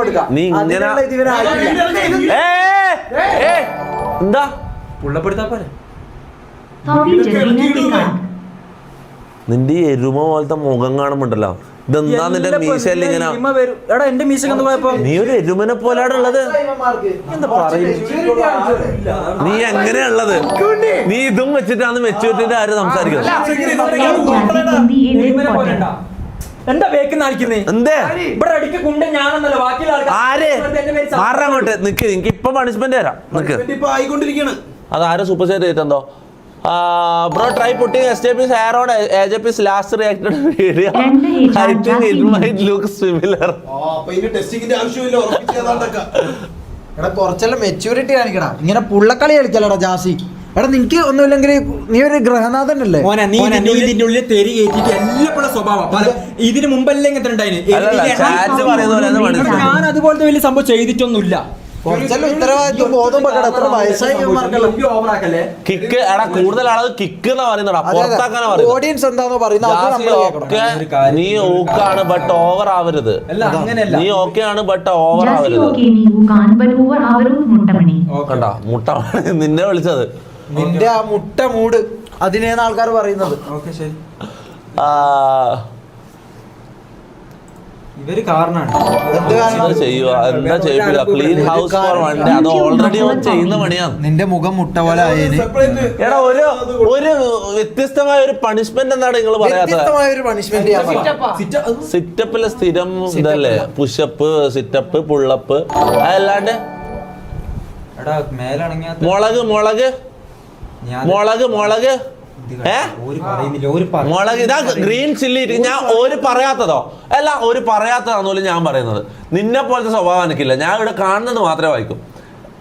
പുള്ളപ്പെടുക്കാം നീ ഇങ്ങനെ- എന്താ പുള്ളപ്പെടുത്താ പോലെ നിന്റെ എരുമ പോലത്തെ മുഖം കാണുമ്പോണ്ടല്ലോ ഇതെന്താ നിന്റെ മീശയിൽ ഇങ്ങനെ നീ ഒരു എരുമനെ പോലാണ് ഉള്ളത് എന്താ നീ എങ്ങനെയുള്ളത് നീ ഇതും വെച്ചിട്ടാണ് മെച്ചൂരിറ്റിന്റെ ആര് സംസാരിക്കുന്നത്. എന്താ ബേക്കുന്ന അടിക്കുന്നേ എന്തേ? ഇവിടെ അടിക്ക കുണ്ട ഞാനെന്നല്ല ബാക്കിയുള്ള ആൾക്കാർ ആര്? എന്റെ മാറാൻ അങ്ങോട്ട് നിക്ക് നിങ്ങക്ക് ഇപ്പൊ പണിഷ്മെന്റ് തരാം നിക്ക്. ഇപ്പൊ ആയിക്കൊണ്ടിരിക്കാണ് അത് ആരും super set ചെയ്തെന്തോ bro try putting S J piece hair on A J piece last reacted video I think it might look similar oh അപ്പൊ ഇനി ടെസ്റ്റിങ്ങിന്റെ ആവശ്യമില്ല എടാ കുറച്ചെല്ലാം മെച്ചൂരിറ്റി കാണിക്കടാ. ഇങ്ങനെ പുള്ളക്കളി കളിക്കലടാ ജാസി. എടാ നിനക്ക് ഒന്നുമില്ലെങ്കിൽ നീ ഒരു ഗ്രഹനാഥനല്ലേ മോനെ നീ ഇതിന്റെ ഉള്ളിൽ തെരി കയറ്റിട്ട് എല്ലാപ്പോഴും സ്വഭാവം. ഇതിന് മുമ്പല്ലേ ഇങ്ങനത്തെ ഉണ്ടായിരുന്നു ഞാൻ അതുപോലത്തെ വലിയ സംഭവം ചെയ്തിട്ടൊന്നുമില്ല. കിക്ക് എടാ കൂടുതൽ ആളത് കിക്ക് എന്നാ പറയുന്നടാ പുറത്താക്കാനാ പറയുന്നത്. ഓഡിയൻസ് എന്താന്ന് പറയുന്നത് നീ ഓക്കാണ് ബട്ട് ഓവർ ആവരുത്. നീ ഓക്കെ ആണ് ബട്ട് ഓവർ ആവരുത്. കണ്ടാ മുട്ട നിന്നെ വിളിച്ചത്. നിന്റെ ആ മുട്ട മൂട് അതിനേന്ന് ആൾക്കാർ പറയുന്നത്. ഓക്കെ ശരി. ഇവർ കാരണാണ്. എന്ത് ചെയ്യുക clean house for one day അത് ഓൾറെഡി അവൻ ചെയ്യുന്ന പണിയാണ് നിന്റെ മുഖം മുട്ട പോലെ ആയേന്. എടാ ഒരു ഒരു വ്യത്യസ്തമായ ഒരു പണിഷ്മെന്റ് എന്നാണ് നിങ്ങൾ പറയാത്തത്. വ്യത്യസ്തമായ ഒരു പണിഷ്മെന്റ് ഞാൻ പറയാം സിറ്റപ്പിലെ സ്ഥിരം ഇതല്ലേ? പുഷപ്പ് സിറ്റപ്പ് പുള്ളപ്പ് അതല്ലാണ്ട് മുളക് മുളക്. മുളക് മുളക്. ഏ? മുളക് ഇതാ ഗ്രീൻ ചില്ലി ഞാൻ ഒരു പറയാത്തതോ? അല്ല ഒരു പറയാത്തതാണെന്ന് ഞാൻ പറയുന്നത്. നിന്നെ പോലത്തെ സ്വഭാവം എനിക്കില്ല. ഞാൻ ഇവിടെ കാണുന്നത് മാത്രമേ വായിക്കും.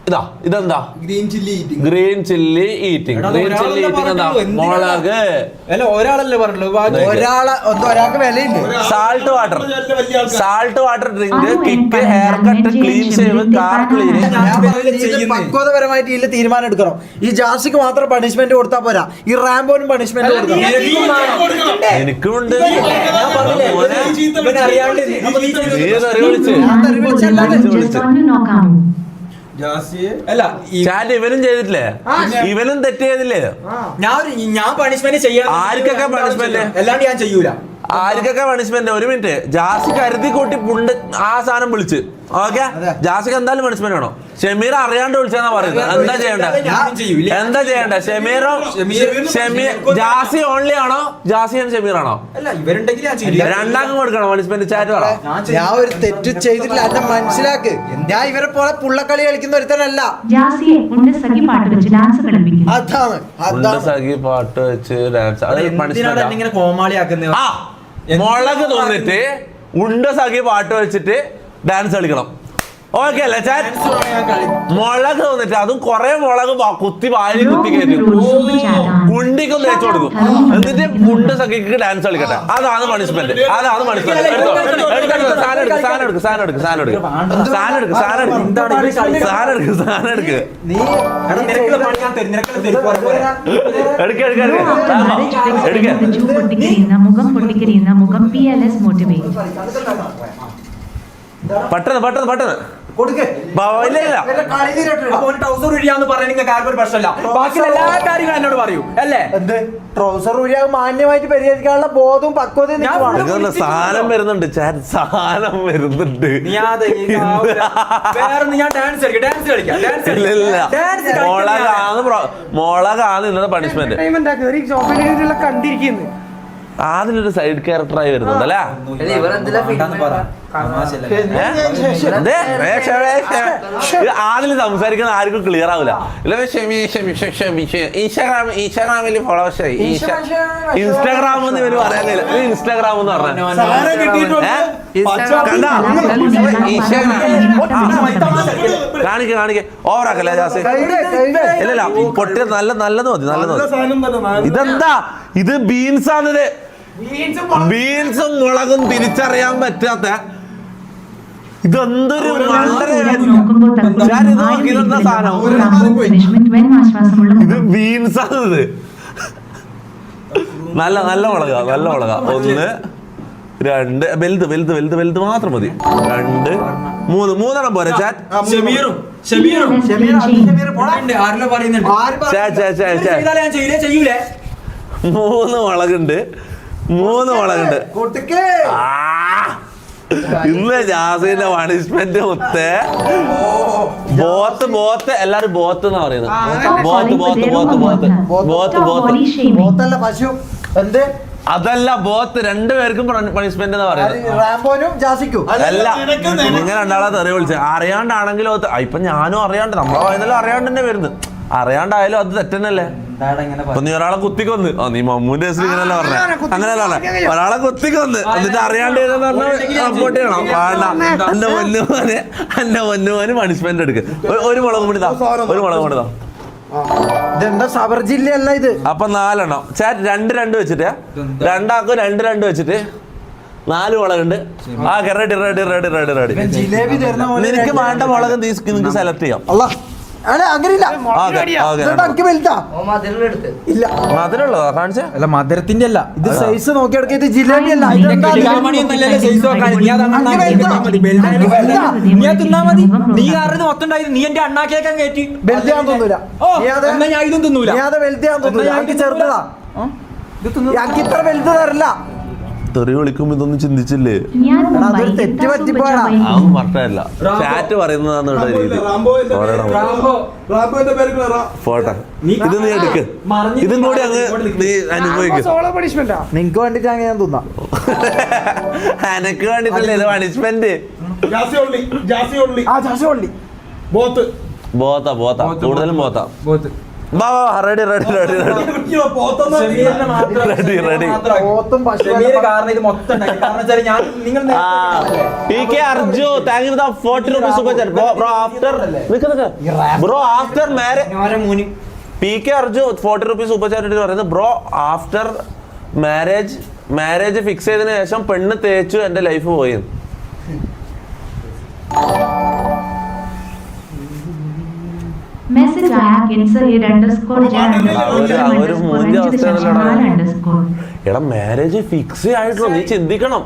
ഇതാ ഇതെന്താ? Green chilli eating green chilli eating green chilli eating എന്താ? മുളക്. അല്ല ഒരാളല്ലേ പറഞ്ഞുള്ളൂ ഒരാളെ ഒരാൾക്ക് വിലയില്ല? Salt water salt water drink kick hair cut clean shave car clean പക്വതപരമായിട്ട് തീരുമാനം എടുക്കണം ഈ ജാസിക്ക് മാത്രം പണിഷ്മെന്റ് കൊടുത്താൽ പോരാ. ഈ റാംബോനും പണിഷ്മെന്റ് കൊടുക്കണം. എനിക്കുണ്ട് അല്ല ഈ- ചാറ്റ് ഇവനും ചെയ്തിട്ടില്ലേ? ഇവനും തെറ്റ് ചെയ്തില്ലേ? ഞാൻ ഒരു- ഞാൻ പണിഷ്മെന്റ് ചെയ്യണം ആർക്കൊക്കെ പണിഷ്മെന്റ് അല്ലാണ്ട് ഞാൻ ചെയ്യൂല. ആർക്കൊക്കെ പണിഷ്മെന്റ് ഒരു മിനിറ്റ് ജാസി കരുതി കൂട്ടി പുണ്ട് ആ സാധനം വിളിച്ച്. ഓക്കെ? ജാസിക്ക് എന്തായാലും പണിഷ്മെന്റ് വേണോ? ഷമീർ അറിയാണ്ട് വിളിച്ചെന്നാ പറയുന്നത്. എന്താ ചെയ്യണ്ടേ? എന്താ ചെയ്യണ്ടേ? ഷമീറോ ഷമീർ ജാസി ഓൺലി ആണോ? ജാസി ആൻഡ് ഷമീർ ആണോ? രണ്ടാക്കും കൊടുക്കണോ? പണിഷ്മെന്റ് ചാറ്റ് പറ ഞാൻ ഒരു തെറ്റ് ചെയ്തിട്ടില്ല. എന്നെ മനസ്സിലാക്ക്. ഞാൻ ഇവരെ പോലെ പുള്ളക്കളി കളിക്കുന്ന ഒരുത്തനല്ല. അതാണ്. അതാണ്. സഖി പാട്ട് വെച്ച് ഡാൻസ് അത് കോമാളിയാക്കുന്നത് മുളക് തോന്നിട്ട് ഉണ്ട സഖി പാട്ട് വെച്ചിട്ട് ഡാൻസ് കളിക്കണം. ഓക്കെ അല്ലേ ചാൻ മുളക് വന്നിട്ട് അതും കുറെ മുളക് കുത്തി വാരി കുത്തി കയറ്റി കുണ്ടിക്കും തേച്ചു കൊടുക്കും. എന്നിട്ട് കുണ്ട സഖിക്ക് ഡാൻസ് കളിക്കട്ടെ. അതാണ് പണിഷ്മെന്റ് അതാണ് പണിഷ്മെന്റ് സാധനം എടുക്ക് സാധനം എടുക്ക് സാധനം എടുക്ക് സാധനം എടുക്ക്. സാധനം എടുക്ക് സാധനം എടുക്ക്. സാധനം എടുക്ക് സാധനം എടുക്ക്. എടുക്ക എടുക്ക എടുക്ക. എടുക്ക. മുഖം പൊട്ടിക്കരിയുന്ന മുഖം പി എൽ എസ് മോട്ടിവേറ്റ് പെട്ടെന്ന് പെട്ടെന്ന് പെട്ടെന്ന്. ട്രൗസർ ഇഴിയാന്ന് പറയാൻ നിങ്ങൾക്ക് ആർക്കും ഒരു പ്രശ്നമില്ല. ബാക്കിയുള്ള എല്ലാ കാര്യങ്ങളും എന്നോട് പറയൂ അല്ലേ? എന്ത്? ട്രൗസർ ഊരിയാൽ മാന്യമായിട്ട് പരിഹരിക്കാനുള്ള ബോധവും പക്വതയും ഞാൻ സാധനം വരുന്നുണ്ട് സാധനം വരുന്നുണ്ട്. ഡാൻസ് കളിക്കാം ഡാൻസ് കളിക്കാം മുളകാണ് ഇന്നത്തെ പണിഷ്മെന്റ് അതിലൊരു സൈഡ് ക്യാരക്ടറായി വരുന്നുണ്ട് അല്ലേ? ആദ്യം സംസാരിക്കുന്ന ആർക്കും ക്ലിയർ ആവില്ല. ഇൻസ്റ്റാഗ്രാം ഇൻസ്റ്റാഗ്രാമിൽ ഫോളോവേഴ്സ് ആയി ഇൻസ്റ്റാഗ്രാം എന്ന് ഇവർ ഇത് ഇൻസ്റ്റാഗ്രാം എന്ന് പറഞ്ഞു കാണിക്ക കാണിക്ക. ഓവറാക്കല്ലേ ജാസ്. ഇല്ലല്ല പൊട്ടി നല്ല നല്ലത് മതി നല്ലത് നല്ല മതി ഇതെന്താ? ഇത് ബീൻസ് ആണിത് ബീൻസും മുളകും തിരിച്ചറിയാൻ പറ്റാത്ത ഇതെന്തൊരു ഇത് ഇതെന്താ സാധനം? ഇത് നല്ല നല്ല മുളക നല്ല മുളക. ഒന്ന് രണ്ട് വലുത് വലുത് വലുത് വലുത് മാത്രം മതി. രണ്ട് മൂന്ന് മൂന്നെണ്ണം പോരെ ചാറ്റ്? മൂന്ന് മുളകുണ്ട്. മൂന്ന് മുളകുണ്ട്. ആ! ഇന്ന് ജാസിന്റെ പണിഷ്മെന്റ് മുത്തേ. ബോത്ത് ബോത്ത് എല്ലാരും ബോത്ത് എന്നാ പറയുന്നത്. Both both both both both both ബോത്തല്ല പശു. എന്ത്? അതല്ല ബോത്ത് രണ്ടുപേർക്കും പണിഷ്മെന്റ് എന്ന് പറയുന്നത്. അല്ല നിങ്ങൾ രണ്ടാളെ തെറി വിളിച്ചത് അറിയാണ്ടാണെങ്കിലും അത് ഇപ്പൊ ഞാനും അറിയാണ്ട് നമ്മളെ വായനല്ലോ അറിയാണ്ട് തന്നെ വരുന്നത്. അറിയാണ്ടായാലും അത് തെറ്റന്നല്ലേ? അപ്പൊ നീ ഒരാളെ കുത്തിക്കൊന്ന് ആ നീ മമ്മൂന്റെ കേസിൽ ഇങ്ങനെയല്ല പറഞ്ഞ? അങ്ങനെയല്ല പറഞ്ഞേ? ഒരാളെ കുത്തിക്കൊന്ന് എന്നിട്ട് അറിയാണ്ട് റിപ്പോർട്ട് ചെയ്യണം. വേണ്ട എന്റെ പൊന്നുമോന് എന്റെ പൊന്നുമോന് പണിഷ്മെന്റ് എടുക്ക്. ഒരു- മുളക് കൂടി ഒരു മുളക് കൂടി താ ഇതെന്താ സബർ ജില്ലയല്ല ഇത്? അപ്പൊ നാലെണ്ണം. ചാറ്റ് രണ്ട് രണ്ട് വെച്ചിട്ട് രണ്ടാക്കും രണ്ട് രണ്ട് വെച്ചിട്ട് നാല് മുളകുണ്ട്. ആ ready ready ready ready ready ഇവൻ ജിലേബി തരുന്ന നിനക്ക് വേണ്ട മുളക് നീ നിനക്ക് സെലക്ട് ചെയ്യാം. അല്ല കാണിച്ചേ? അല്ല മധുരത്തിന്റെ അല്ല. ഇത് സൈസ് നോക്കിയെടുക്ക ഇത് ജിലേബി അല്ല? നീ തിന്നാ മതി. നീ അറിഞ്ഞ് മൊത്തം ഉണ്ടായത് നീ എന്റെ അണ്ണാക്കിയേക്കാൻ കയറ്റി. വലുതാൻ തോന്നൂല. ഞാൻ ഇതും തിന്നൂല. എനിക്ക് ഇത് ഇത്ര വലുത് തരില്ല. തെറി വിളിക്കുമ്പോ ഇതൊന്നും ചിന്തിച്ചില്ലേ? ഞാൻ അതൊരു തെറ്റ് അതൊന്നും. ചാറ്റ് പറയുന്നതാണ് ഇവിടെ രീതി പോട്ടെ. നീ ഇത് നീ എടുക്ക്. ഇതും കൂടി അങ്ങ് നീ അനുഭവിക്കും. നിങ്ങക്ക് വേണ്ടിട്ടാണ് ഞാൻ തിന്നാ. എനക്ക് വേണ്ടിട്ടല്ലേ ഇത് പണിഷ്മെന്റ് ആ ചാശ ബോത്ത്. Both both. കൂടുതലും കൂടുതലും ബോത്ത്. ബോത്ത. ബോത്ത്. വാ വാ റെഡി റെഡി റെഡി റെഡി നിങ്ങൾ ആ P K Arju thank you forty rupees super chat bro after Nick Nick. Bro after marriage P K Arju forty rupees super chat പറയുന്നത് bro after marriage marriage fix ചെയ്തതിനു ശേഷം പെണ്ണ് തേച്ചു എന്റെ ലൈഫ് പോയി. എടാ മാരേജ് ഫിക്സ് ആയിട്ടുള്ളൂ. നീ ചിന്തിക്കണം.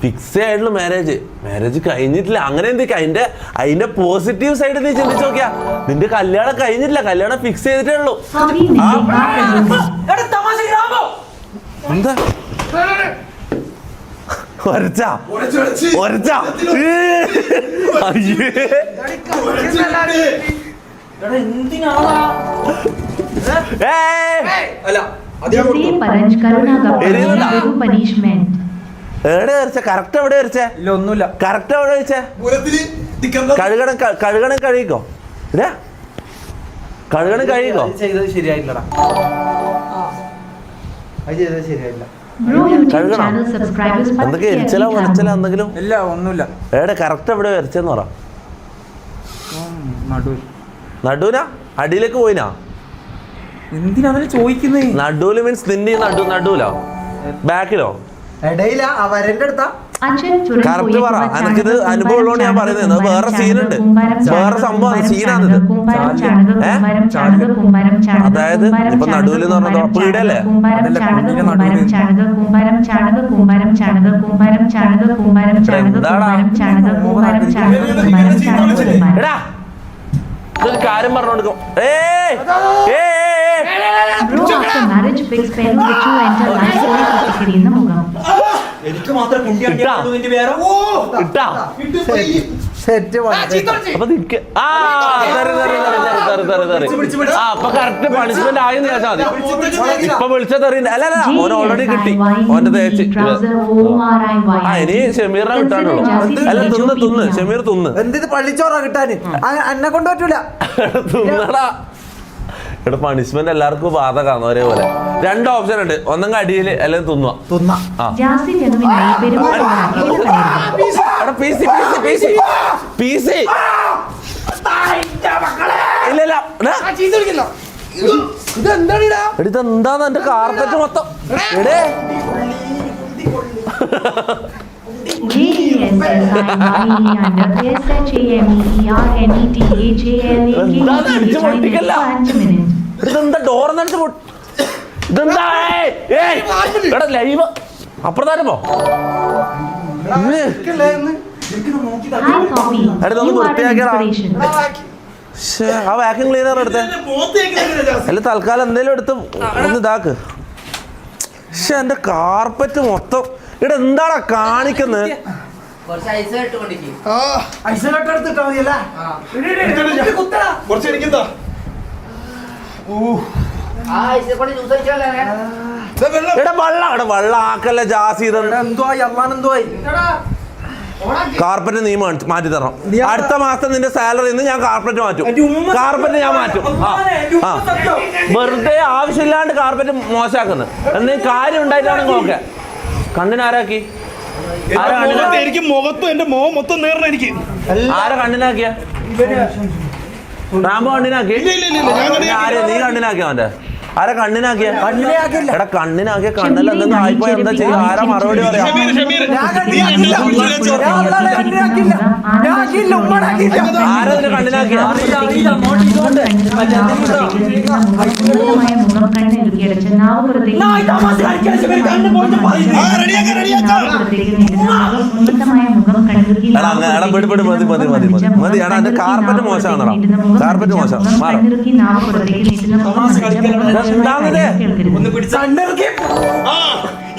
ഫിക്സ് ആയിട്ടുള്ള മാരേജ് മാരേജ് കഴിഞ്ഞിട്ടില്ല. അങ്ങനെ എന്തൊക്കെ? അതിന്റെ അതിന്റെ പോസിറ്റീവ് സൈഡ് നീ ചിന്തിച്ചു നോക്കിയാ. നിന്റെ കല്യാണം കഴിഞ്ഞിട്ടില്ല. കല്യാണം ഫിക്സ് ചെയ്തിട്ടേ ഉള്ളൂ. എന്താ? ഒരച്ചാ. ഒരച്ചാ അയ്യേ. കറക്റ്റ് എവിടെ വരച്ചേ ഇല്ല ഒന്നുമില്ല. കറക്റ്റ് എവിടെ വരച്ചേ കഴുകണം കഴുകണം കഴിക്കോ ഇല്ലേ? കഴുകണം ചെയ്തത് ശരിയായില്ലടാ അത് ചെയ്തത് ശരിയായില്ല എന്തൊക്കെ എരിച്ചല എന്തെങ്കിലും? ഇല്ല ഒന്നുമില്ല. എവിടെ കറക്റ്റ് എവിടെ വരച്ചെന്ന് പറ. നടു നടുവിനാ അടിയിലേക്ക് പോയിനാ? എന്തിനാ അവനെ ചോദിക്കുന്നേ? നടുവിൽ മീൻസ് നിന്റെ ഈ നടു നടുവിലോ ബാക്കിലോ? ഇടയിലാ അവരന്റെ അടുത്താ. കറക്റ്റ് പറ. എനിക്കിത് അനുഭവം ഉള്ളതുകൊണ്ട് ഞാൻ പറയുന്നത് വേറെ സീനുണ്ട്. വേറെ സംഭവം സീനാണിത്? അതായത് ഇപ്പൊ നടുവിൽ എന്ന് കുഞ്ഞിന്റെ നടുവിൽ. എടാ ഇതൊരു കാര്യം പറഞ്ഞു കൊടുക്കും ഏയ് ഏയ് എനിക്ക് മാത്രം കുണ്ടി വേറെ ഇട്ടാ. സെറ്റ് അപ്പൊ നിക്ക്. ആ തറി തറി തറി തറി തറി തറി തറി. ആ അപ്പൊ കറക്റ്റ് പണിഷ്മെന്റ് ആയെന്ന് ചോദിച്ചാൽ മതി. ഇപ്പൊ വിളിച്ച തെറി അല്ല അല്ല ഓൻ ഓൾറെഡി കിട്ടി. ഓന്റെ തേച്ച്. ആ. ഇനി ഷമീറിനെ കിട്ടാനുള്ളൂ അല്ല തിന്ന് തിന്ന്. ഷമീർ തിന്ന്. എന്തിത് പള്ളിച്ചോറാ കിട്ടാന്? ആ, എന്നെ കൊണ്ട് പറ്റൂല. തിന്നടാ. ഇവിടെ പണിഷ്മെന്റ് എല്ലാവർക്കും ബാധകാണ് ഒരേപോലെ. രണ്ട് ഓപ്ഷൻ ഉണ്ട്. ഒന്നെങ്കിൽ അടിയിൽ അല്ലെങ്കിൽ തിന്നുക. തിന്ന. ആ. ജാസി ജനുവിനായി പെരുമാറുന്ന എടാ പീസി പീസി പീസി. പീസി. ഇല്ല ഇല്ല. എടാ. എടി ഇതെന്താന്ന് എന്റെ കാർപ്പറ്റ് മൊത്തം? എടേ. ഇതെന്താ ഡോർ നടിച്ച് പൊട്ടി ഇതെന്താ? ലൈവ്. ശ്ശേ, ആ വാക്യൂം ക്ലീനർ എടുത്തേ? അല്ല തൽക്കാലം എന്തേലും എടുത്ത് ഒന്ന് ഇതാക്ക്. പക്ഷെ എന്റെ കാർപ്പറ്റ് മൊത്തം ഇവിടെ എന്താടാ കാണിക്കുന്നത് കാർപ്പറ്റ് നീ മാറ്റി- തരണം. അടുത്ത മാസം നിന്റെ സാലറി നിന്ന് ഞാൻ കാർപ്പറ്റ് മാറ്റും. കാർപ്പറ്റ് ഞാൻ മാറ്റും. വെറുതെ ആവശ്യമില്ലാണ്ട് കാർപ്പറ്റ് മോശമാക്കുന്നത് എന്തെങ്കിലും കാര്യം ഉണ്ടായിട്ടാണെങ്കിൽ ഓക്കെ കണ്ണിനാരാക്കി എനിക്ക് മുഖത്തും എന്റെ മുഖം മൊത്തം നേരണം എനിക്ക് ആരാ കണ്ണിനാക്കിയ? കണ്ണിനാക്കി? നീ കണ്ണിനാക്കിയ അവന്റെ? ആരാ കണ്ണിനാക്കിയ? കണ്ണിനാക്കില്ല. എടാ കണ്ണിനാക്കിയ കണ്ണല്ല എന്തെങ്കിലും ആയിപ്പോ എന്താ ചെയ്യാ? ആരാ മറുപടി പറയാ? ആക്കിയില്ല, ഉമ്മനെ ആക്കിയില്ല. ആരാ നിന്നെ കണ്ണിനാക്കിയ അറിയില്ല അറിയില്ല അങ്ങോട്ട് ഇതുകൊണ്ട് മറ്റേ എന്തെങ്കിലും മുഖം കണ്ണിറുക്കിയടച്ച് നാവ് പുറത്തേക്ക് നാ, ഈ തമാശ കളിക്കാൻ ശിവൻ കണ്ണ് പോയിട്ട് പറയുന്നു. ആ, റെഡിയാക്കാം, റെഡിയാക്കാം. ഉന്നതമായ മുഖം കണ്ണിറുക്കി എടാ, അങ്ങ് എടാ, വിട്, വിട്, മതി, മതി, മതി, മതി. മതി, എടാ, എന്റെ കാർപ്പറ്റ് മോശമാണെടാ. കാർപ്പറ്റ് മോശം. മാറ്.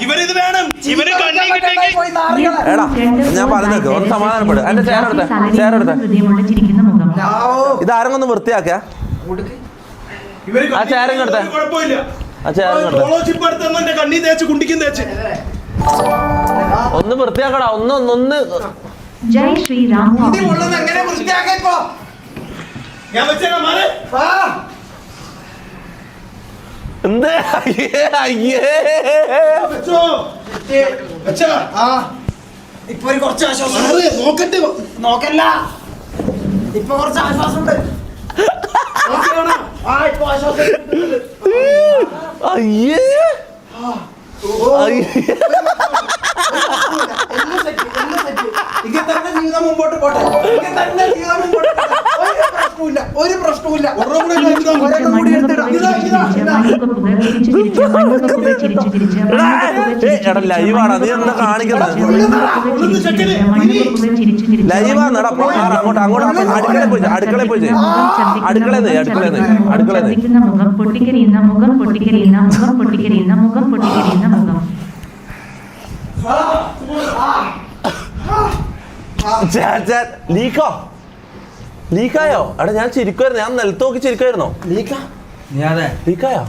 ഇവരിത് വേണം. ഇവർ കണ്ണി കിട്ടിയെങ്കിൽ. എടാ ഞാൻ പറഞ്ഞേക്ക് ഒന്ന് സമാധാനപ്പെടും. എന്റെ ചേർ എടുത്ത ചേർ എടുത്ത ഇതാരും ചിരിക്കുന്ന മുഖം. ആവോ. ഒന്ന് വൃത്തിയാക്കിയ? ഇവർ ആ ചേരം എടുത്തേ. ആ എന്റെ കണ്ണി തേച്ച് കുണ്ടിക്കും തേച്ച്. ഒന്ന് വൃത്തിയാക്കടാ ഒന്ന് ഒന്ന് ഒന്ന്. ജയ് ശ്രീരാമ ഇത് ഉള്ളത് എങ്ങനെ വൃത്തിയാക്കാം ഞാൻ വെച്ചേക്കാം. എന്ത്? അയ്യേ അയ്യേ. വെച്ചോ വെച്ചാ ആ. ഇപ്പൊ ഒരു കുറച്ച് ആശ്വാസം നോക്കട്ടെ. നോക്കല്ല. ഇപ്പൊ കുറച്ച് ആശ്വാസമുണ്ട് നോക്കിയോണോ? ആ ഇപ്പൊ ആശ്വാസം അയ്യേ. അയ്യേ. ഇങ്ങനെ തന്നെ ജീവിതം മുമ്പോട്ട് പോട്ടെ. ഇങ്ങനെ തന്നെ ജീവിതം മുമ്പോട്ട് പോട്ടെ. ഒരു പ്രശ്നവുമില്ല. ഒരു പ്രശ്നവുമില്ല. ഒരെണ്ണം കൂടെ എടുത്തിടാം. ഒരെണ്ണം കൂടി എടുത്തിടാം. ഇതാ, ഇതാ, ഇതാ. എടാ ലൈവാണ്. നീ എന്താ കാണിക്കുന്നത് ലൈവാണ് എടാ മാറ് അങ്ങോട്ട് അങ്ങോട്ട് അടുക്കളയിൽ പോയി അടുക്കളയിൽ പോയി അടുക്കളയിൽ അടുക്കളയിൽ അടുക്കളയിൽ മുഖം പൊട്ടിക്കരിയുന്ന മുഖം പൊട്ടിക്കരിയുന്ന മുഖം പൊട്ടിക്കരിയുന്ന മുഖം പൊട്ടിക്കരിയുന്ന മുഖം. ലീക്കോ. ലീക്കായോ? എടാ ഞാൻ ചിരിക്കുമായിരുന്നു ഞാൻ നിലത്ത് നോക്കി ചിരിക്കുമായിരുന്നോ ലീക്കായോ?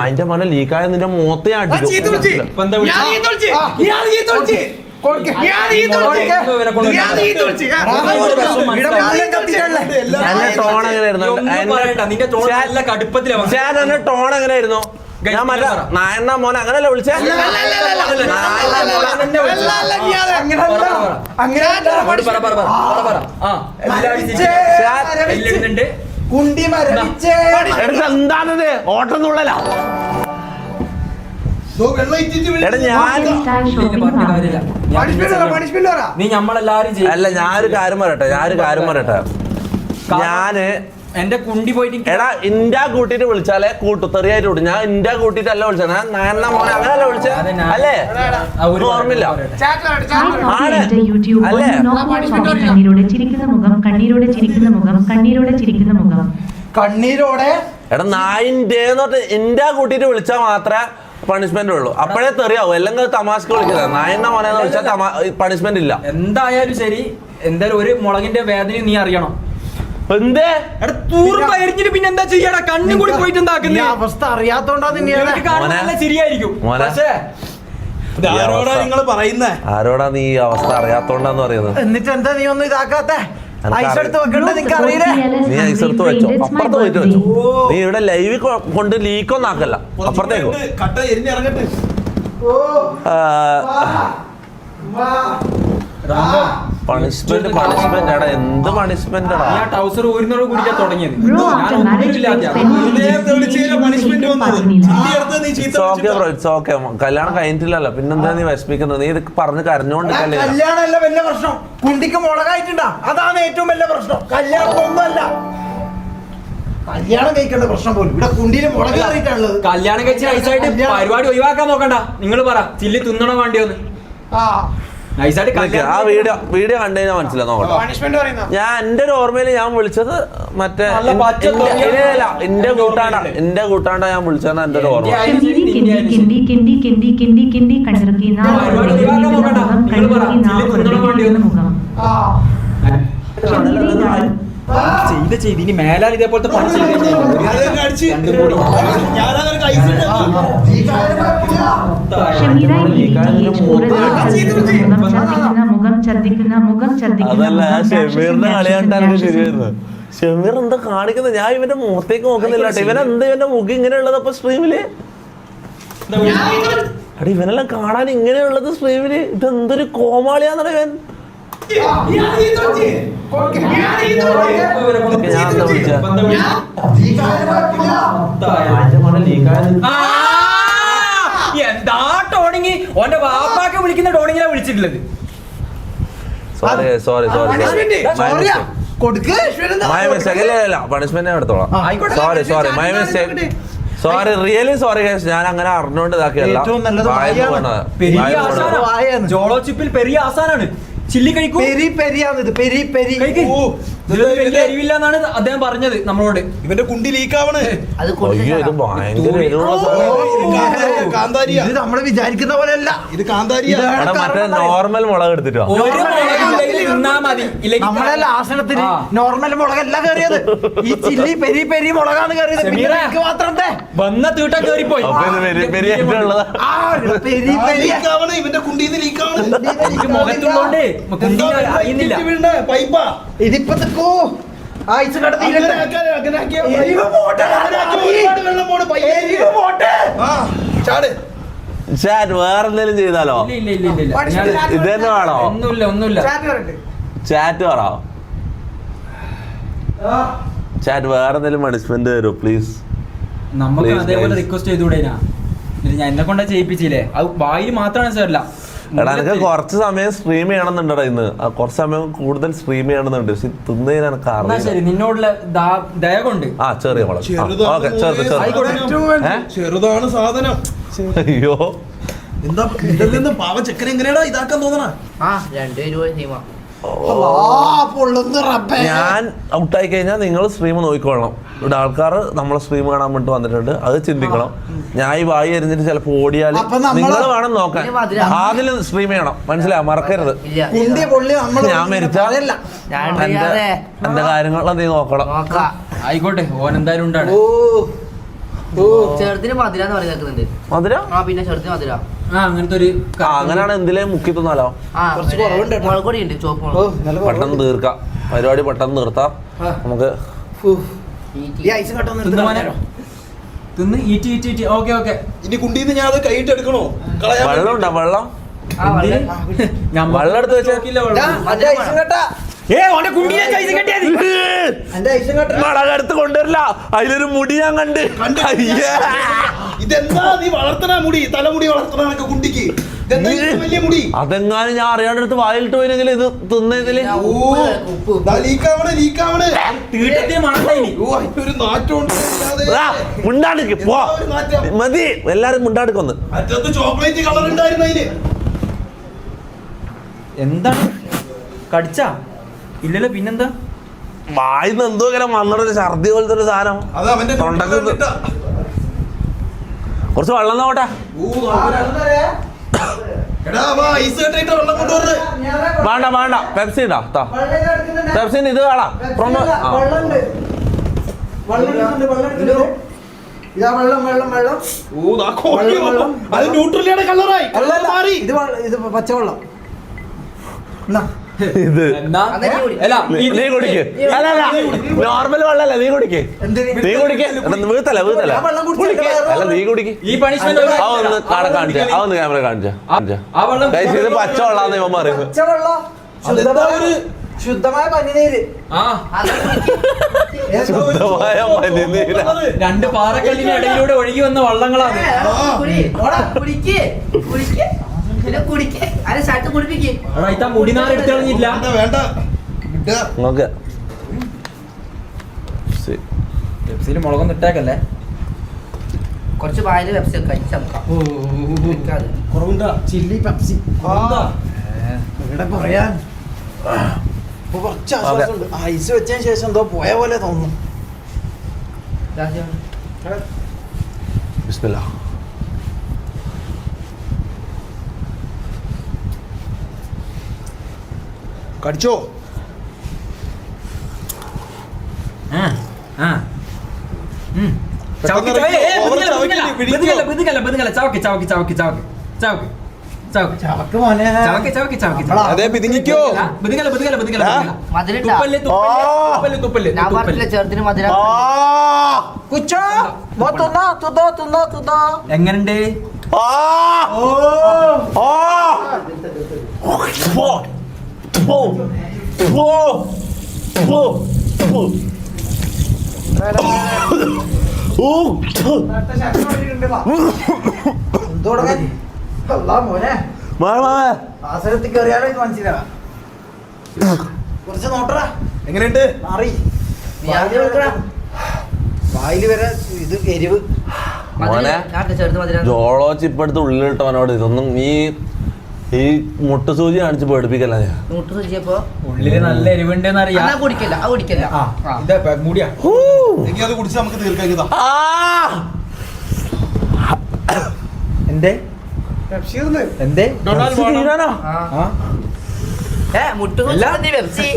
അതിന്റെ മന ലീക്കായ നിന്റെ മുഖത്തെ ഞാൻ ടോൺ എങ്ങനെയായിരുന്നു? ടോൺ എങ്ങനെയായിരുന്നു? ഞാൻ മറ്റേ. നായണ്ണ വിളിച്ചേ? മോനെ മരവിച്ചേ. എടുത്ത് എന്താണിത്? ഓട്ടം തുള്ളല. നീ നമ്മളെല്ലാരും അല്ല ഞാനൊരു കാര്യം പറയട്ടെ ഞാനൊരു കാര്യം പറയട്ടെ. ഞാൻ എന്റെ കുണ്ടി പോയിട്ട് എടാ ഇന്ത്യ കൂട്ടിട്ട് വിളിച്ചാലേ കൂട്ടു തെറിയായിട്ട് വിടും ഞാൻ ഇന്ത്യ കൂട്ടിട്ടല്ല വിളിച്ചത്. ഞാൻ നായണ്ണ മോനെ അങ്ങനല്ല ഞാൻ- അല്ലേ. യൂട്യൂബ് അല്ലേ? കണ്ണീരോടെ ചിരിക്കുന്ന മുഖം കണ്ണീരോടെ ചിരിക്കുന്ന മുഖം കണ്ണീരോടെ ചിരിക്കുന്ന മുഖം. കണ്ണീരോടെ? എടാ നായിന്റെ ഇന്ത്യ കൂട്ടിട്ട് വിളിച്ചാൽ മാത്രമേ പണിഷ്മെന്റ് ഉള്ളൂ. അപ്പോഴേ തെറിയാവും. അല്ലെങ്കിൽ തമാശക്ക് വിളിക്കുന്നത് നായണ്ണ മോനെ എന്ന് വിളിച്ചാൽ പണിഷ്മെന്റ് ഇല്ല. എന്തായാലും ശരി. എന്തായാലും ഒരു മുളകിന്റെ വേദന നീ അറിയണം. എരിഞ്ഞിട്ട് ചെയ്യടാ? കണ്ണും കൂടി പോയിട്ട് എന്താക്കുന്നേ? അവസ്ഥ അറിയാത്തോണ്ടാ. നല്ല ശരിയായിരിക്കും. പക്ഷേ ആരോടാ നിങ്ങൾ പറയുന്നേ? ആരോടാ നീ അവസ്ഥ അറിയാത്തോണ്ടാന്ന് പറയുന്നത്? എന്നിട്ട് എന്താ നീ ഒന്നും ഇതാക്കാത്തെ? ഐസ് എടുത്ത് വെക്കണ്ട നിനക്ക് അറിയില്ലേ? നീ ഐസ് എടുത്ത് വെച്ചോ. അപ്പുറത്ത് പോയിട്ട് വെച്ചോ. നീ ഇവിടെ ലൈവിൽ കൊണ്ട് ലീക്കൊന്നും ആക്കല്ല. അപ്പുറത്തേക്ക്. കട്ട എരിഞ്ഞിറങ്ങട്ടെ പണിഷ്മെന്റ് പണിഷ്മെന്റ് എടാ എന്ത് പണിഷ്മെന്റ് ഞാൻ ടൗസർ ഊരിനോട് കുടിക്കാൻ തുടങ്ങിയത്. കല്യാണം കഴിഞ്ഞിട്ടില്ലല്ലോ. പിന്നെന്താ നീ വിഷമിക്കുന്നത്? നീ ഇത് പറഞ്ഞ് കരഞ്ഞോണ്ടിരിക്കല്ലേ കല്യാണമല്ല വലിയ പ്രശ്നം. കുണ്ടിക്ക് മുളകായിട്ടുണ്ടാ. അതാണ് ഏറ്റവും വലിയ പ്രശ്നം. കല്യാണം ഒന്നുമല്ല കല്യാണം കഴിക്കേണ്ട പ്രശ്നം പോലും. ഇവിടെ കുണ്ടിയിൽ മുളക് കയറിയിട്ടുള്ളത് കല്യാണം കഴിച്ച് ഐസായിട്ട് പരിപാടി ഒഴിവാക്കാൻ നോക്കണ്ട. നിങ്ങൾ പറ ചില്ലി തിന്നണോ വേണ്ടിയോന്ന്? ആ. ആ വീഡിയോ വീഡിയോ കണ്ടു കഴിഞ്ഞാൽ മനസ്സിലായി നോക്കട്ടെ. പണിഷ്മെന്റ് പറയുന്ന? ഞാൻ എന്റെ ഒരു ഓർമ്മയിൽ ഞാൻ വിളിച്ചത് മറ്റേ എന്റെ- കൂട്ടാണ്ട എന്റെ കൂട്ടാണ്ട ഞാൻ വിളിച്ചത് എന്റെ ഒരു ഓർമ്മ. ഷമീരി കിണ്ടി കിണ്ടി കിണ്ടി കിണ്ടി കിണ്ടി കിണ്ടി കണ്ടിറക്കി. മുഖം മുഖം ചെയ്ത് ഇനി മേലാൽ ഇതേപോലത്തെ പണി ചെയ്ത് മുഖം മുഖം ഷമീർ എന്താ കാണിക്കുന്നത് ഞാൻ ഇവന്റെ മുഖത്തേക്ക് നോക്കുന്നില്ല കേട്ടോ. ഇവൻ എന്താ ഇവന്റെ മുഖം ഇങ്ങനെയുള്ളത് അപ്പൊ സ്ട്രീമിൽ അടി ഇവനെല്ലാം കാണാൻ ഇങ്ങനെയുള്ളത് സ്ട്രീമിൽ ഇത് എന്തൊരു കോമാളിയാന്നട ഇവൻ? എന്താ ടോണിങ്? ഓന്റെ വാപ്പാക്ക് വിളിക്കുന്ന ടോണിങ്ങിലാ വിളിച്ചിട്ടുള്ളത്. സോറി സോറി സോറി പണിഷ്മെന്റ് എടുത്തോളാം. Sorry sorry my mistake sorry really sorry ഞാൻ അങ്ങനെ അറിഞ്ഞോണ്ട് ഇതാക്കിയല്ല. പെരിയ. ജോളോ ചിപ്പിൽ പെരിയ ആസാനാണ് ചില്ലി കഴിക്കും. പെരി പെരിയാണ് ഇത് പെരി പെരി. ഓ, ഇതിലൊന്നും വലിയ അദ്ദേഹം പറഞ്ഞത് നമ്മളോട്. ഇവന്റെ കുണ്ടി ലീക്കാവണ്. അത് അയ്യോ ഇത് ഭയങ്കര എരിവുള്ള ഓ, സാധനം കാന്താരിയാ. ഇത് നമ്മൾ വിചാരിക്കുന്ന പോലെയല്ല. ഇത് കാന്താരിയാ. ഇതാണ് എടാ, മറ്റേ നോർമൽ മുളക് എടുത്തിട്ടോ ഒരു മുളകില്ലെങ്കിൽ തിന്നാ മതി. ഇല്ലെങ്കിൽ നമ്മളെ ആസനത്തിന് ആ. നോർമൽ മുളകല്ല കയറിയത് ഈ ചില്ലി പെരി പെരി മുളകാണ് കയറിയത് പിന്നെ സെമീറ. എനിക്ക് മാത്രം ദേ. വന്ന തീട്ട കേറിപ്പോയി. അപ്പൊ ഇത് പെരി പെരി ആയിട്ടുള്ളതാ ആ, ഇത് പെരി പെരി ലീക്കാവണ്. ഇവന്റെ കുണ്ടിന്ന് ലീക്കാവണ്. എനിക്ക് മുഖത്തുള്ളോണ്ട് പൈപ്പാ? ഇതിപ്പോ ചാട്. ചാറ്റ് വേറെന്തെങ്കിലും ചെയ്താലോ? ഇല്ല ഇല്ല ഇല്ല ഇല്ല പഠിച്ചിട്ട് ഞാൻ- ഇത് തന്നെ വേണോ? ഒന്നുമില്ല ഒന്നുമില്ല. ചാറ്റ് പറ. ചാറ്റ് വേറെ എന്തെങ്കിലും പണിഷ്മെന്റ് തരൂ പ്ലീസ് നമ്മൾ അതേപോലെ റിക്വസ്റ്റ് ചെയ്തുകൂടെ ഞാൻ ഞാൻ എന്നെ കൊണ്ടാ ചെയ്യിപ്പിച്ചില്ലേ? അത് വായിൽ മാത്രമാണ് സാറില്ല എടാ എനിക്ക് കുറച്ച് സമയം സ്ട്രീം ചെയ്യണമെന്നുണ്ടടാ ഇന്ന്. കുറച്ച് സമയം കൂടുതൽ സ്ട്രീം ചെയ്യണമെന്നുണ്ട്. പക്ഷെ തിന്നതിന് എനിക്ക് എന്നാ ശരി അറിയില്ല നിന്നോടുള്ള ദയ കൊണ്ട് ആ ചെറിയ മുളക്. ചെറുതാണ് ഓക്കെ ചെറുത് ചെറുത്. ആയിക്കോട്ടെ. ചെറുതാണ് സാധനം. അയ്യോ. എന്താ ഇതിൽ നിന്ന് പാവ ചെക്കൻ എങ്ങനെയാടാ ഇതാക്കാൻ തോന്നണ? ആ രണ്ടുപേരും പോയി ഔട്ട് ആയി. ഞാൻ ഔട്ടായി കഴിഞ്ഞാൽ നിങ്ങൾ സ്ട്രീം നോക്കിക്കൊള്ളണം ഇവിടെ ആൾക്കാർ നമ്മളെ സ്ട്രീം കാണാൻ വേണ്ടി വന്നിട്ടുണ്ട്. അത് ചിന്തിക്കണം. ഞാൻ ഈ വായി എറിഞ്ഞിട്ട് ചിലപ്പോൾ ഓടിയാൽ നിങ്ങൾ വേണം നോക്കാൻ. ആദ്യം സ്ട്രീം ചെയ്യണം. മനസ്സിലാ മറക്കരുത്. ഞാൻ മരിച്ചാൽ ഞാൻ എന്റെ കാര്യങ്ങളെല്ലാം കാര്യങ്ങൾ നീ നോക്കണം. നോക്കാം. ആയിക്കോട്ടെ ഓൻ എന്തായാലും ഉണ്ടാണ്. പറയുന്നത് കേൾക്കുന്നുണ്ട്. മധുര? ആ പിന്നെ ചെറുതിന് മധുര. ആ അങ്ങനത്തെ ഒരു അങ്ങനെയാണ് എന്തിലേ മുക്കി തന്നാലോ? ആ കുറച്ച് കുറവുണ്ട് ഉണ്ട് ചോപ്പ് പെട്ടെന്ന് തീർക്കാം. പരിപാടി പെട്ടെന്ന് നിർത്താം. നമുക്ക് ഈ ഐസ് കട്ടൊന്നും തിന്ന് ഈറ്റി ഈറ്റി ഈറ്റി. Okay okay. ഇനി കുണ്ടിന്ന് ഞാൻ അത് കൈയിട്ട് എടുക്കണോ? വെള്ളം? ഉണ്ടോ വെള്ളം. ആ വെള്ളം. വെള്ളം എടുത്ത് വെച്ചേ. മടകടുത്ത് കൊണ്ടുവരില്ല. അതിലൊരു മുടി ഞാൻ കണ്ട്. ഇതെന്താ നീ വളർത്തണ മുടി? തലമുടി വളർത്തണ കുണ്ടിക്ക്. അതെങ്ങാനും ഞാൻ അറിയാണ്ടെടുത്ത് വായിലിട്ട് പോയില്ലെങ്കിൽ ഇത് തിന്നതിൽ മുണ്ടാടിക്ക് പോ? മതി എല്ലാരും മുണ്ടാടിക്കൊന്ന് അറ്റത്ത് ചോക്ലേറ്റ് കളർ ഉണ്ടായിരുന്നു എന്താണ്? കടിച്ചാ? ഇല്ലല്ലോ പിന്നെന്താ? വായിന്ന് എന്തോ ഇങ്ങനെ വന്നിട്ട് ഛർദി പോലത്തെ ഒരു സാധനം. തൊണ്ടക്ക്. കുറച്ച് വെള്ളം നോട്ടെ വേണ്ട വേണ്ട. പെപ്സി ഇടാ താ പെപ്സിന് ഇത് വേടാ പ്രൊമോ. ഇതാ. വെള്ളം വെള്ളം വെള്ളം. അത് ന്യൂട്രലിയുടെ കളറായി. ഇത് വെള്ളം- ഇത് പച്ചവെള്ളം. എന്നാ. ഇത്. നീ കുടിക്ക്. അല്ല അല്ല നോർമൽ വെള്ളല്ല നീ കുടിക്ക്. നീ കുടിക്ക്. വീത്തല്ല വീത്തല്ല വെള്ളം കുടിക്ക്. അല്ല നീ കുടിക്ക്. ഈ പണിഷ്മെന്റ് ആ ഒന്ന് കാട കാണിച്ച. ആ ഒന്ന് ക്യാമറ കാണിച്ച. ആ വെള്ളം കഴിച്ച് ഇത് പച്ച വെള്ളാന്ന് ഇവൻ പറയുന്നത് ശുദ്ധമായ പനിനീര്. രണ്ട് പാറക്കല്ലിന് ഇടയിലൂടെ ഒഴുകി വന്ന വള്ളങ്ങളാണ്. കുടിക്ക്. കുടിക്ക്. പെപ്സിയിൽ മുളകൊന്നും ഇട്ടേക്കല്ലേ? കുറച്ച് വായിൽ പെപ്സി കഴിക്കാതെ. Chilli Pepsi. ഇവിടെ പറയാൻ. കുറച്ച് ആശ്വാസമുണ്ട്. ഐസ് വെച്ചതിന് ശേഷം എന്തോ പോയ പോലെ തോന്നുന്നു. ബിസ്മില്ലാ തിന്നോ എങ്ങനുണ്ട്? ആസനത്തിൽ കയറിയാലോ ഇത് pull. കുറച്ച് നോട്ടറാ എങ്ങനെയുണ്ട് മാറി. വായിൽ വരെ ഇത് എരിവ് ജോളോ ചിപ്പെടുത്ത് ഉള്ളിലിട്ടവനോട് ഇതൊന്നും നീ ഈ മുട്ട മുട്ടുസൂചി കാണിച്ച് പേടിപ്പിക്കല്ല? ഞാൻ നൂട്ട് സൂചിയപ്പോ ഉള്ളിൽ നല്ല എരിവുണ്ടെന്ന് അറിയാം കുടിക്കില്ല അത് കുടിക്കില്ല ആ കുടിക്കല്ല മൂടിയാ. എങ്കിൽ അത് കുടിച്ച് നമുക്ക് തീർക്കാം എന്തേ. എന്തേ? മുട്ടുസൂചി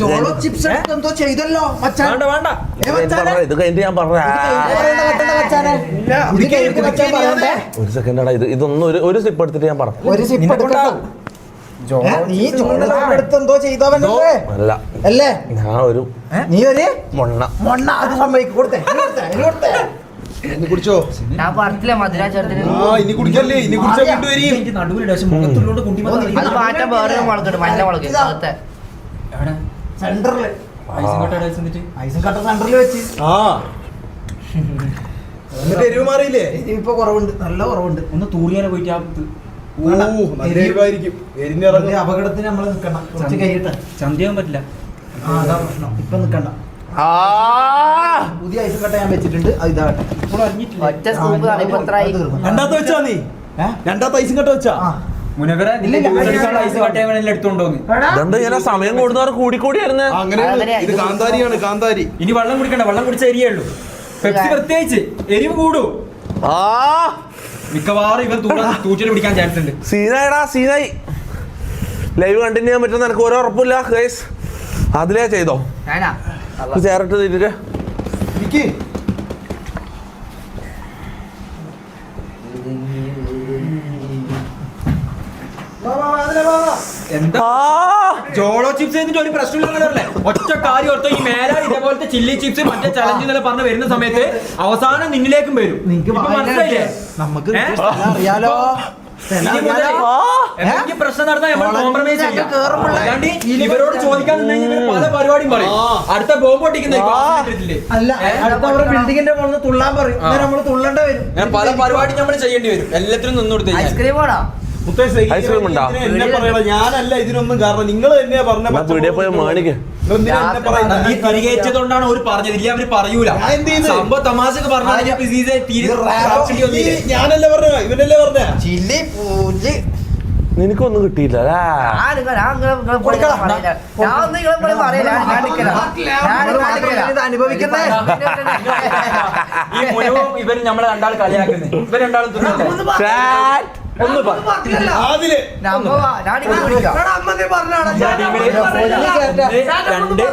ജോളോ ചിപ്സ് എന്തോ ചെയ്തല്ലോ വേണ്ട വേണ്ട. ഇത് കഴിഞ്ഞിട്ട് ഞാൻ പറഞ്ഞ? ഒരു സെക്കൻഡ് ഇത് ഇതൊന്നും ഒരു ഒരു സിപ്പ് എടുത്തിട്ട് ഞാൻ പറഞ്ഞു. ഒരു സിപ്പ് ഏ, നീ ജോളോ ചെയ്തവനല്ലേ? അല്ല. അല്ലേ? ഞാൻ ഒരു നീ ഒരു മൊണ്ണ. മണ്ണ അത് സമ്മതിക്ക് കൊടുത്തേ കൊടുത്തേ, കൊടുത്തേ. ഇനി കുടിച്ചോ? ഞാൻ പറഞ്ഞില്ല മധുരം അത് മാറ്റാൻ വേറെ മഞ്ഞ മുളക് അകത്തെ സെന്ററിൽ. ഐസും കട്ട സെന്ററിൽ വെച്ച്. ആ. എന്നിട്ട് എരിവ് മാറിയില്ലേ? ഇപ്പൊ കുറവുണ്ട് നല്ല കുറവുണ്ട്. ഒന്ന് തൂറിയാലോ പോയിട്ട് ആ അപകടത്തിന് നമ്മൾ നിക്കണം കുറച്ച് കഴിയട്ടെ ചന്തിയാൻ പറ്റില്ല. ആ അതാ പ്രശ്നം. ഇപ്പൊ നിക്കണ്ട. പുതിയ ഐസ് കട്ട ഞാൻ വെച്ചിട്ടുണ്ട്. അത് ഇതാകട്ടെ ഒറ്റ സ്കൂപ്പ് ഇപ്പൊ ആയി? രണ്ടാമത്തെ വെച്ചാ നീ? രണ്ടാമത്തെ ഐസും കട്ട വെച്ചാ. മുനവര ഇല്ല, ഇല്ല, ഐസ് എടുത്തോണ്ടോന്ന് ഇതെന്താ ഇങ്ങനെ സമയം കൂടുന്നവർ കൂടിക്കൂടി ആ, അങ്ങനെ അങ്ങനെയാ. ഇത് കാന്താരിയാണ് കാന്താരി. ഇനി വെള്ളം കുടിക്കണ്ട വെള്ളം കുടിച്ച എരിയുള്ളൂ പെപ്സി പ്രത്യേകിച്ച് എരിവ് കൂടൂ. ആ. മിക്കവാറും ഇവൻ തൂറ്റിൽ പിടിക്കാൻ ചാൻസ് ഉണ്ട്. സീനായിടാ സീനായി. ലൈവ് കണ്ടിന്യൂ ചെയ്യാൻ പറ്റുന്ന എനിക്ക് ഓരോ ഉറപ്പില്ല ഗൈസ് അതിലേ ചെയ്തോ. ഞാനാ. ചേരട്ട് ജോളോ ചിപ്സ് എന്നിട്ട് ഒരു പ്രശ്നമില്ല ഒറ്റ കാര്യം ഓർത്തോ ഈ മേല ഇതേപോലത്തെ ചില്ലി ചിപ്സ് മറ്റേ ചലഞ്ച് എന്നല്ല പറഞ്ഞ് വരുന്ന സമയത്ത് അവസാനം നിന്നിലേക്കും വരും. നിങ്ങൾക്ക് മനസ്സിലായില്ലേ? നമുക്ക്? അറിയാലോ. അറിയാലോ പ്രശ്നം നടന്നാൽ നമ്മൾ കോംപ്രമൈസ് അല്ലാണ്ട് ഇവരോട് ചോദിക്കാൻ പല പരിപാടിയും പറയും. അടുത്ത ബോംബ് പൊട്ടിക്കുന്ന അല്ല അടുത്ത അവരുടെ ബിൽഡിങ്ങിന്റെ മുകളിൽ തുള്ളാൻ പറയും. നമ്മൾ നമ്മൾ തുള്ളേണ്ട വരും. ഞാൻ പല പരിപാടി നമ്മൾ ചെയ്യേണ്ടി വരും. എല്ലാത്തിനും നിന്നു കൊടുത്തു ഐസ്ക്രീം വേണോ? ഐസ്ക്രീം ഉണ്ടോ? ഞാനല്ല ഇതിനൊന്നും കാരണം. നിങ്ങൾ തന്നെയാ പറഞ്ഞ എന്നാ പീടിയെ പോയി തിരികെച്ചതുകൊണ്ടാണ് അവർ പറഞ്ഞത്. ഇല്ല അവർ പറയൂല. എന്ത് ചെയ്ത്? സംഭവം തമാശക്ക് ഞാനല്ല പറഞ്ഞ ഇവനല്ലേ പറഞ്ഞ ചില്ലി പൂജി നിനക്കൊന്നും കിട്ടിയില്ല ഇവർ നമ്മളെ രണ്ടാൾ കളിയാക്കുന്നത് ഇവർ രണ്ടാളും. ഒന്ന് അതിൽ രണ്ട് മൂന്ന്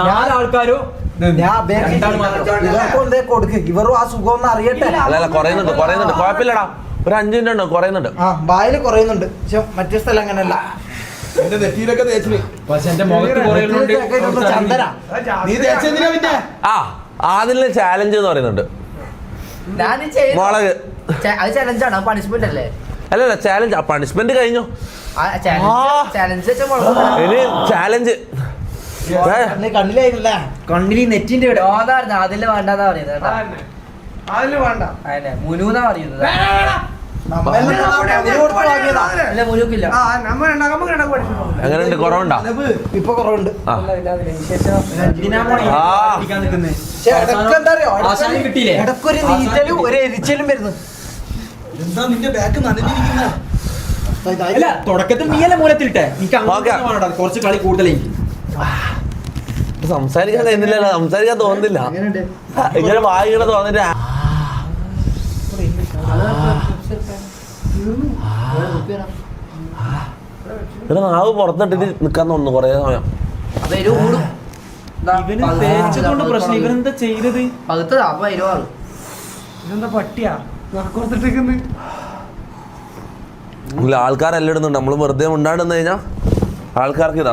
നാല് ആൾക്കാരും ഞാൻ കൊടുക്ക്? ഇവരും ആ സുഖം ഒന്ന് അറിയട്ടെ അല്ല കുറയുന്നുണ്ട് കുറയുന്നുണ്ട്. കുഴപ്പമില്ലടാ. ഒരു അഞ്ച് മിനിറ്റ് ഉണ്ട് കുറയുന്നുണ്ട്. ആ വായിൽ കുറയുന്നുണ്ട്. പക്ഷെ മറ്റേ സ്ഥലം അങ്ങനെയല്ല. എന്റെ നെറ്റിയിലൊക്കെ തേച്ചിന്. പക്ഷെ എന്റെ മുഖത്ത് കുറയുന്നുണ്ട്. ചന്ദന. നീ തേച്ചെന്തിനാ പിന്നെ? ആ ആദ്യം ചാലഞ്ച് എന്ന് പറയുന്നുണ്ട്. മുളക് അത് ചലഞ്ചാണ് പണിഷ്മെന്റ് അല്ലേ? അല്ലല്ല ചാലഞ്ച് ആ പണിഷ്മെന്റ് കഴിഞ്ഞു. ആ ചലഞ്ച് ചലഞ്ച് വെച്ച മുളക് ഇനി ചാലഞ്ച് കണ്ണിൽ നെറ്റിന്റെ ഇവിടെ. ോന്നായിരുന്നു അതിൽ വേണ്ടെന്നാ പറയുന്നത് കേട്ടോ. അതിൽ വേണ്ട. അതന്നെ. മുനൂന്നാ പറയുന്നത്. അല്ല മുരുക്കില്ല എങ്ങനെയുണ്ട്? കുറവുണ്ടോ? ഇപ്പൊ കുറവുണ്ട്? ഇടയ്ക്കൊരു നീറ്റലും ഒരു എരിച്ചലും വരുന്നു. എന്താ നിന്റെ ബാക്ക് നനഞ്ഞിരിക്കുന്ന? അല്ല തുടക്കത്തിൽ നീയല്ലേ മൂലത്തിലിട്ടെ? എനിക്ക് കുറച്ച് കളി കൂടുതൽ എനിക്ക്. സംസാരിക്കാൻ കഴിയുന്നില്ലല്ലോ സംസാരിക്കാൻ തോന്നുന്നില്ല. ഇങ്ങനെ വായിക്കണ തോന്നിട്ട് ആ. ഇവിടെ നാവ് പുറത്തിട്ടിട്ട് നിക്കാൻ തോന്നുന്നു കൊറേ സമയം. ഇവന് തേച്ചതുകൊണ്ട് പ്രശ്നം. ഇവനെന്താ ചെയ്തത്? പകുത്തതാ അപ്പൊ എരിവാണ് ഇതെന്താ പട്ടിയാ? ഇല്ല ആൾക്കാരെല്ലാം ഇടുന്നുണ്ട്. നമ്മൾ വെറുതെ ഉണ്ടാടുന്ന കഴിഞ്ഞാ ആൾക്കാർക്ക് ഇതാ.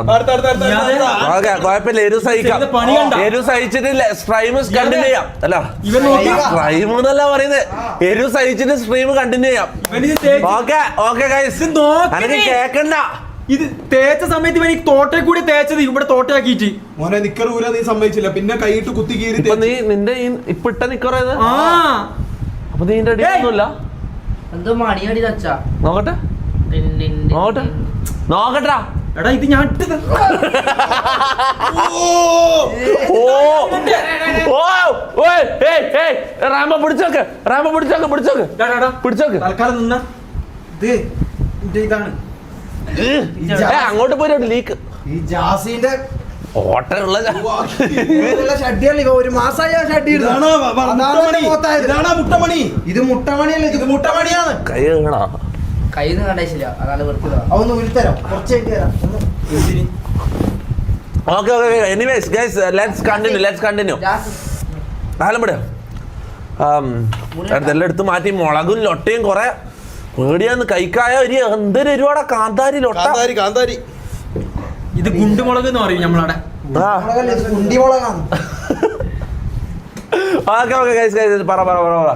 ഓക്കെ കുഴപ്പമില്ല. എരു സഹിക്കാം. ചെയ്ത പണി കണ്ടോ? എരു സഹിച്ചിട്ട് സ്ട്രീം കണ്ടിന്യൂ ചെയ്യാം. അല്ല. ഇവൻ നോക്കി. സ്ട്രീം എന്നല്ല പറയുന്നത് എരു സഹിച്ചിട്ട് സ്ട്രീം കണ്ടിന്യൂ ചെയ്യാം. ഓക്കെ ഓക്കെ ഗൈസ് എനിക്ക് കേക്കണ്ട. ഇത് തേച്ച സമയത്ത് ഇവൻ ഈ തോട്ടെ കൂടി തേച്ചത് ഇവിടെ തോട്ടയാക്കിയിട്ട്. മോനെ നിക്കർ ഊരാ നീ സമ്മതിച്ചില്ല. പിന്നെ കൈയിട്ട് കുത്തി കീറി നീ നിന്റെ ഈ ഇപ്പൊ ഇട്ട നിക്കറേത്? ആ. അപ്പൊ നീ നിന്റെ അടിയൊന്നുമില്ല എന്തോ മണിയടി തച്ചാ നോക്കട്ടെ. നോക്കട്ടെ. നോക്കട്ടാ എടാ ഇത് ഞാൻ പിടിച്ചോക്ക് പിടിച്ചോക്ക് പിടിച്ചോക്ക്. പിടിച്ചോക്ക്. തൽക്കാലം നിന്ന. ഇത് ഇതാണ്. അങ്ങോട്ട് പോയിട്ട് ലീക്ക് ഈ ജാസിന്റെ ഓട്ടമുള്ള ഷഡിയല്ല ഇവ ഒരു മാസമായി ആ ഷഡ്ഡി. ഇതാണോ. ഇതാണോ മുട്ടമണി? ഇത് മുട്ടമണിയല്ല? ഇത് മുട്ടമണിയാണ്. കൈ കഴുകണോ കൈ നിന്ന് കണ്ടേച്ചില്ല അതാണ് വൃത്തിതാ അതൊന്ന് ഉരുത്തരാം. കുറച്ച് കഴിഞ്ഞ് തരാം ഒന്ന് okay okay anyways guys let's continue let's continue നാലും പിടിയോ എല്ലാം എടുത്ത് മാറ്റി. മുളകും ലൊട്ടയും കൊറേ. പേടിയാന്ന് കൈക്കായ ഒരു എന്തൊരു ഒരുപാട് കാന്താരി ലൊട്ട. കാന്താരി കാന്താരി. ഇത് ഗുണ്ടുമുളക് എന്ന് പറയും നമ്മളവിടെ. ഓക്കെ ഓക്കെ ഗൈസ് ഗൈസ് പറ പറ പറ പറ.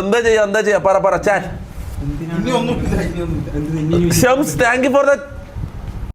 എന്താ ചെയ്യാ എന്താ ചെയ്യാ? പറ പറ ചാൻ ഷംസ് താങ്ക് യു ഫോർ ദ